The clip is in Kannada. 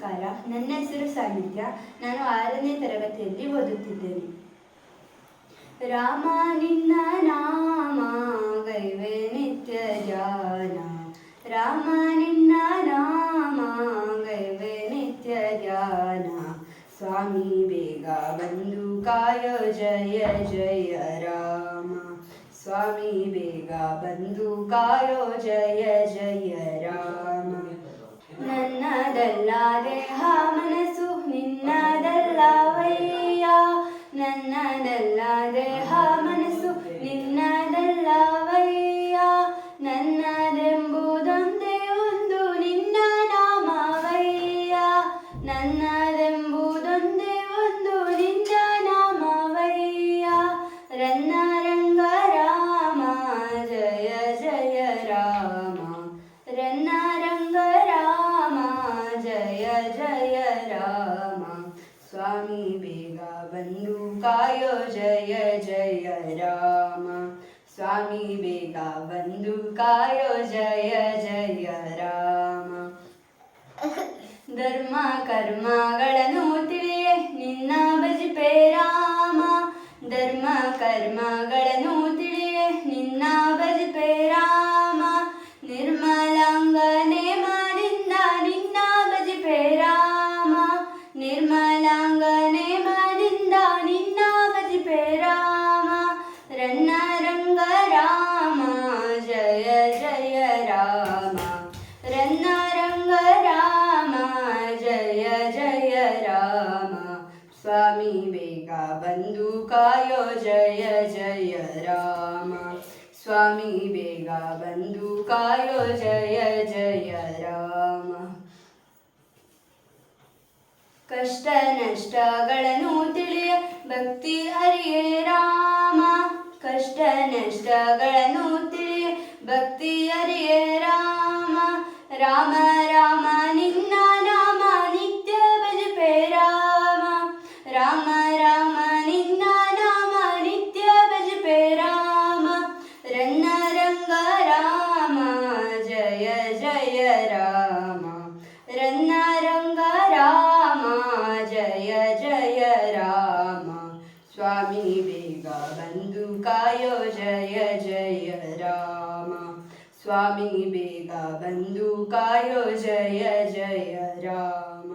ನಮಸ್ಕಾರ. ನನ್ನ ಹೆಸರು ಸಾಹಿತ್ಯ. ನಾನು ಆರನೇ ತರಗತಿಯಲ್ಲಿ ಓದುತ್ತಿದ್ದೇನೆ. ರಾಮ, ನಿನ್ನ ನಾಮ ಗೈವೆ ನಿತ್ಯ ಜಾನ ರಾಮ, ನಿನ್ನ ನಾಮ ಗೈವೆ ನಿತ್ಯ ಜಾನ ಸ್ವಾಮಿ, ಬೇಗ ಬಂದು ಕಾಯೋ ಜಯ ಜಯ ರಾಮ. ಸ್ವಾಮಿ, ಬೇಗ ಬಂದು ಕಾಯೋ ಜಯ ಜಯ ರಾಮ. ನನ್ನದಲ್ಲ ದೇಹ स्वामी बेगा बंधु काय जय जय राम। स्वामी बेगा बंधु काय जय जय राम। धर्मा कर्मा ಬಂದು ಕಾಯೋ ಜಯ ಜಯ ರಾಮ. ಸ್ವಾಮಿ ಬೇಗ ಬಂದು ಕಾಯೋ ಜಯ ಜಯ ರಾಮ. ಕಷ್ಟ ನಷ್ಟಗಳನ್ನು ತಿಳಿಯ ಭಕ್ತಿ ಹರಿಯೇ ರಾಮ. ಕಷ್ಟ ನಷ್ಟಗಳನ್ನು ತಿಳಿಯ ಭಕ್ತಿ ಹರಿಯೇ ರಾಮ. ರಾಮ ರಾಮ ರಾಮ ರಾಮ ನಿನ್ನ ನಾಮ ನಿತ್ಯ ಭಜಪೆ ರಾಮ ರನ್ನ ರಂಗ ರಾಮ ಜಯ ಜಯ ರಾಮ ರನ್ನ ರಂಗ ರಾಮ ಜಯ ಜಯ ರಾಮ ಸ್ವಾಮಿ ಬೇಗ ಬಂದು ಕಾಯೋ ಜಯ ಜಯ ರಾಮ ಸ್ವಾಮಿ ಬೇಗ ಬಂದು ಕಾಯೋ ಜಯ ಜಯ ರಾಮ